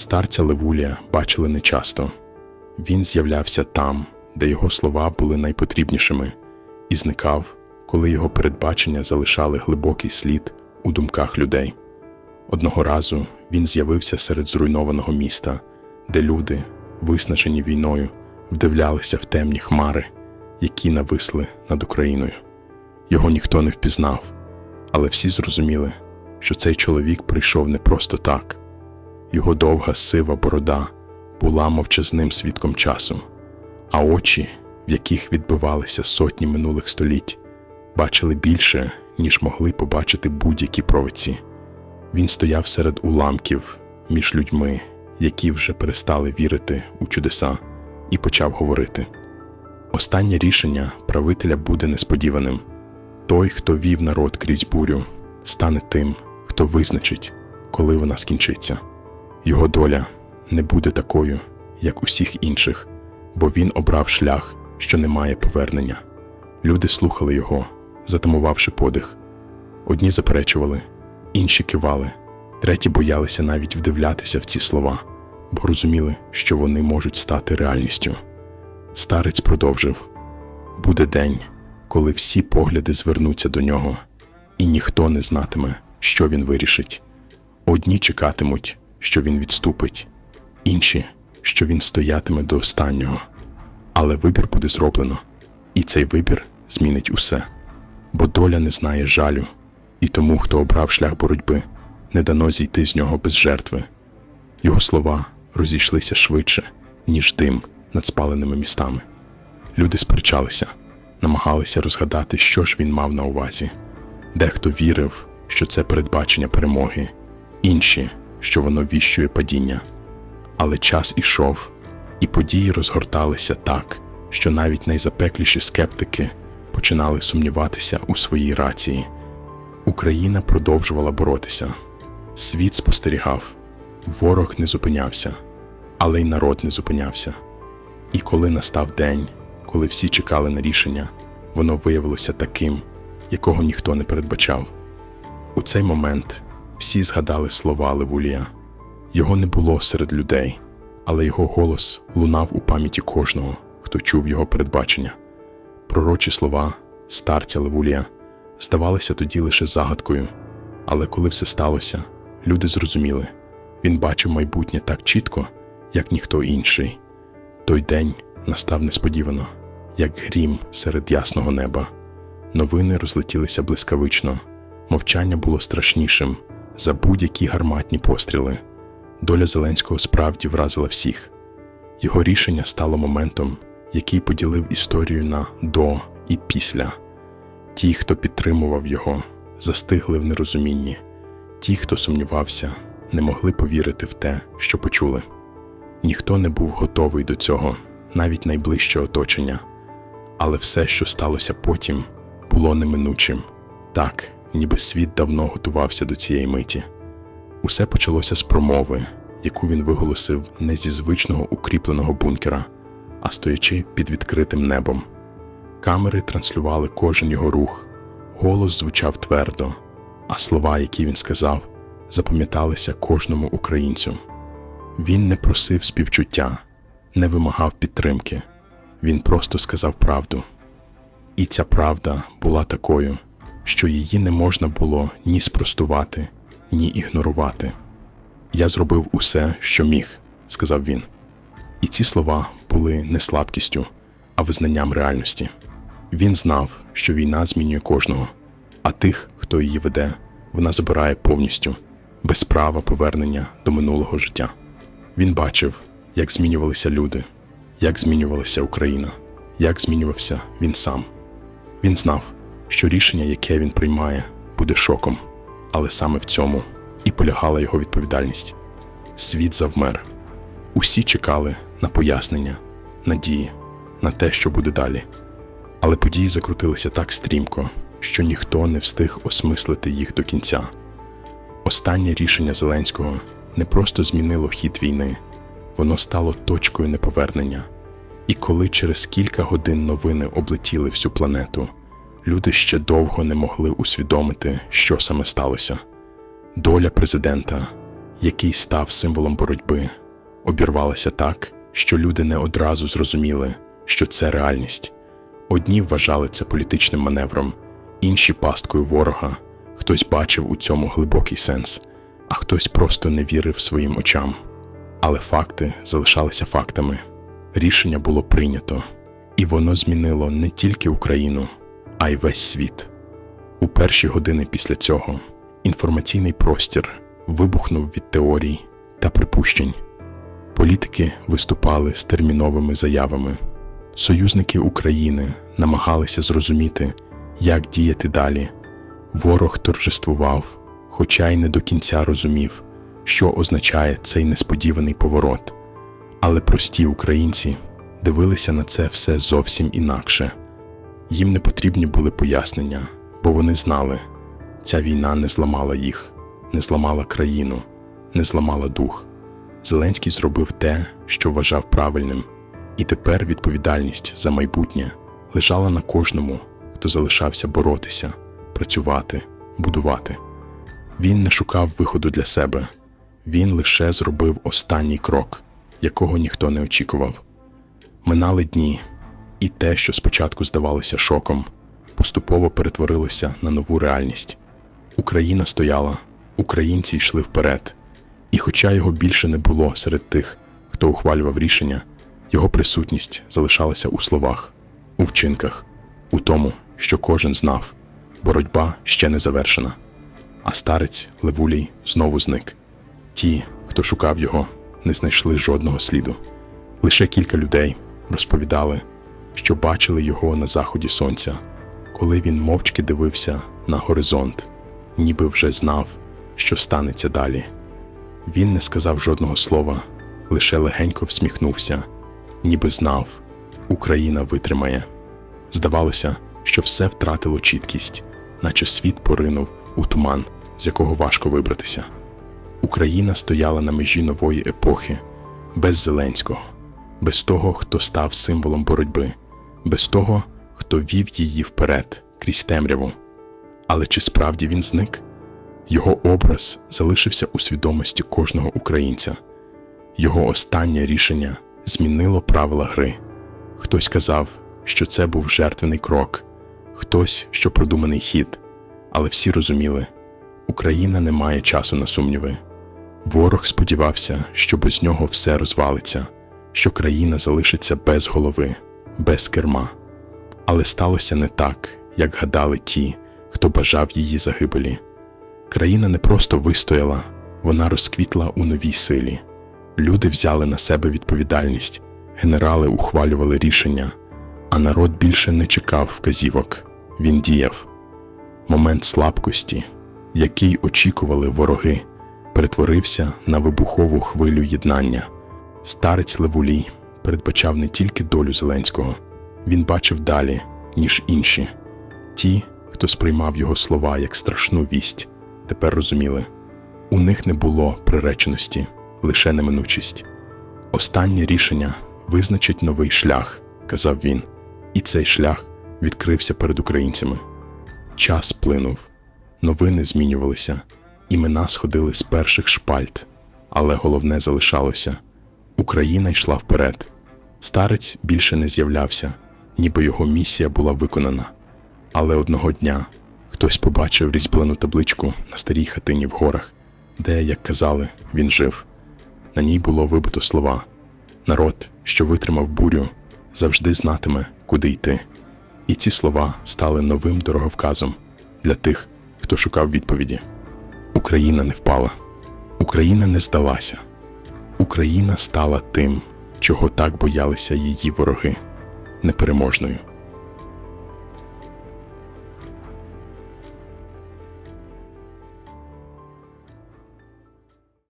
Старця Левулія бачили нечасто. Він з'являвся там, де його слова були найпотрібнішими, і зникав, коли його передбачення залишали глибокий слід у думках людей. Одного разу він з'явився серед зруйнованого міста, де люди, виснажені війною, вдивлялися в темні хмари, які нависли над Україною. Його ніхто не впізнав, але всі зрозуміли, що цей чоловік прийшов не просто так. Його довга сива борода була мовчазним свідком часу, а очі, в яких відбивалися сотні минулих століть, бачили більше, ніж могли побачити будь-які провидці. Він стояв серед уламків між людьми, які вже перестали вірити у чудеса, і почав говорити. Останнє рішення правителя буде несподіваним. Той, хто вів народ крізь бурю, стане тим, хто визначить, коли вона скінчиться. Його доля не буде такою, як усіх інших, бо він обрав шлях, що не має повернення. Люди слухали його, затамувавши подих. Одні заперечували, інші кивали, треті боялися навіть вдивлятися в ці слова, бо розуміли, що вони можуть стати реальністю. Старець продовжив: буде день, коли всі погляди звернуться до нього, і ніхто не знатиме, що він вирішить. Одні чекатимуть, що він відступить, інші, що він стоятиме до останнього. Але вибір буде зроблено, і цей вибір змінить усе. Бо доля не знає жалю, і тому, хто обрав шлях боротьби, не дано зійти з нього без жертви. Його слова розійшлися швидше, ніж дим над спаленими містами. Люди сперечалися, намагалися розгадати, що ж він мав на увазі. Дехто вірив, що це передбачення перемоги, інші, що воно віщує падіння. Але час ішов, і події розгорталися так, що навіть найзапекліші скептики починали сумніватися у своїй рації. Україна продовжувала боротися. Світ спостерігав, ворог не зупинявся, але й народ не зупинявся. І коли настав день, коли всі чекали на рішення, воно виявилося таким, якого ніхто не передбачав. У цей момент всі згадали слова Левулія. Його не було серед людей, але його голос лунав у пам'яті кожного, хто чув його передбачення. Пророчі слова старця Левулія здавалися тоді лише загадкою, але коли все сталося, люди зрозуміли він бачив майбутнє так чітко, як ніхто інший. Той день настав несподівано, як грім серед ясного неба. Новини розлетілися блискавично, мовчання було страшнішим за будь-які гарматні постріли. Доля Зеленського справді вразила всіх. Його рішення стало моментом, який поділив історію на до і після. Ті, хто підтримував його, застигли в нерозумінні, ті, хто сумнівався, не могли повірити в те, що почули. Ніхто не був готовий до цього, навіть найближче оточення. Але все, що сталося потім, було неминучим, так, ніби світ давно готувався до цієї миті. Усе почалося з промови, яку він виголосив не зі звичного укріпленого бункера, а стоячи під відкритим небом. Камери транслювали кожен його рух, голос звучав твердо, а слова, які він сказав, запам'яталися кожному українцю. Він не просив співчуття, не вимагав підтримки, він просто сказав правду. І ця правда була такою, що її не можна було ні спростувати, ні ігнорувати. Я зробив усе, що міг, сказав він. І ці слова були не слабкістю, а визнанням реальності. Він знав, що війна змінює кожного, а тих, хто її веде, вона забирає повністю, без права повернення до минулого життя. Він бачив, як змінювалися люди, як змінювалася Україна, як змінювався він сам. Він знав, що рішення, яке він приймає, буде шоком, але саме в цьому і полягала його відповідальність. Світ завмер. Усі чекали на пояснення, надії, на те, що буде далі. Але події закрутилися так стрімко, що ніхто не встиг осмислити їх до кінця. Останнє рішення Зеленського не просто змінило хід війни, воно стало точкою неповернення. І коли через кілька годин новини облетіли всю планету, люди ще довго не могли усвідомити, що саме сталося. Доля президента, який став символом боротьби, обірвалася так, що люди не одразу зрозуміли, що це реальність. Одні вважали це політичним маневром, інші пасткою ворога, хтось бачив у цьому глибокий сенс, а хтось просто не вірив своїм очам. Але факти залишалися фактами. Рішення було прийнято, і воно змінило не тільки Україну, а й весь світ. У перші години після цього інформаційний простір вибухнув від теорій та припущень. Політики виступали з терміновими заявами. Союзники України намагалися зрозуміти, як діяти далі. Ворог торжествував, хоча й не до кінця розумів, що означає цей несподіваний поворот. Але прості українці дивилися на це все зовсім інакше. Їм не потрібні були пояснення, бо вони знали, ця війна не зламала їх, не зламала країну, не зламала дух. Зеленський зробив те, що вважав правильним, і тепер відповідальність за майбутнє лежала на кожному, хто залишався боротися, працювати, будувати. Він не шукав виходу для себе, він лише зробив останній крок, якого ніхто не очікував. Минали дні, і те, що спочатку здавалося шоком, поступово перетворилося на нову реальність. Україна стояла, українці йшли вперед. І хоча його більше не було серед тих, хто ухвалював рішення, його присутність залишалася у словах, у вчинках, у тому, що кожен знав, боротьба ще не завершена. А старець Левулій знову зник. Ті, хто шукав його, не знайшли жодного сліду. Лише кілька людей розповідали, що бачили його на заході сонця, коли він мовчки дивився на горизонт, ніби вже знав, що станеться далі. Він не сказав жодного слова, лише легенько всміхнувся, ніби знав, Україна витримає. Здавалося, що все втратило чіткість, наче світ поринув у туман, з якого важко вибратися. Україна стояла на межі нової епохи, без Зеленського, без того, хто став символом боротьби, без того, хто вів її вперед крізь темряву. Але чи справді він зник? Його образ залишився у свідомості кожного українця. Його останнє рішення змінило правила гри. Хтось казав, що це був жертвений крок, хтось, що продуманий хід, але всі розуміли, Україна не має часу на сумніви. Ворог сподівався, що без нього все розвалиться, що країна залишиться без голови, без керма. Але сталося не так, як гадали ті, хто бажав її загибелі. Країна не просто вистояла, вона розквітла у новій силі. Люди взяли на себе відповідальність, генерали ухвалювали рішення, а народ більше не чекав вказівок, він діяв. Момент слабкості, який очікували вороги, перетворився на вибухову хвилю єднання. Старець Левулій передбачав не тільки долю Зеленського, він бачив далі, ніж інші. Ті, хто сприймав його слова як страшну вість, тепер розуміли у них не було приреченості, лише неминучість. Останнє рішення визначить новий шлях, казав він, і цей шлях відкрився перед українцями. Час плинув, новини змінювалися, імена сходили з перших шпальт, але головне залишалося Україна йшла вперед. Старець більше не з'являвся, ніби його місія була виконана. Але одного дня хтось побачив різьблену табличку на старій хатині в горах, де, як казали, він жив. На ній було вибито слова: Народ, що витримав бурю, завжди знатиме, куди йти. І ці слова стали новим дороговказом для тих, хто шукав відповіді. Україна не впала, Україна не здалася. Україна стала тим, чого так боялися її вороги непереможною.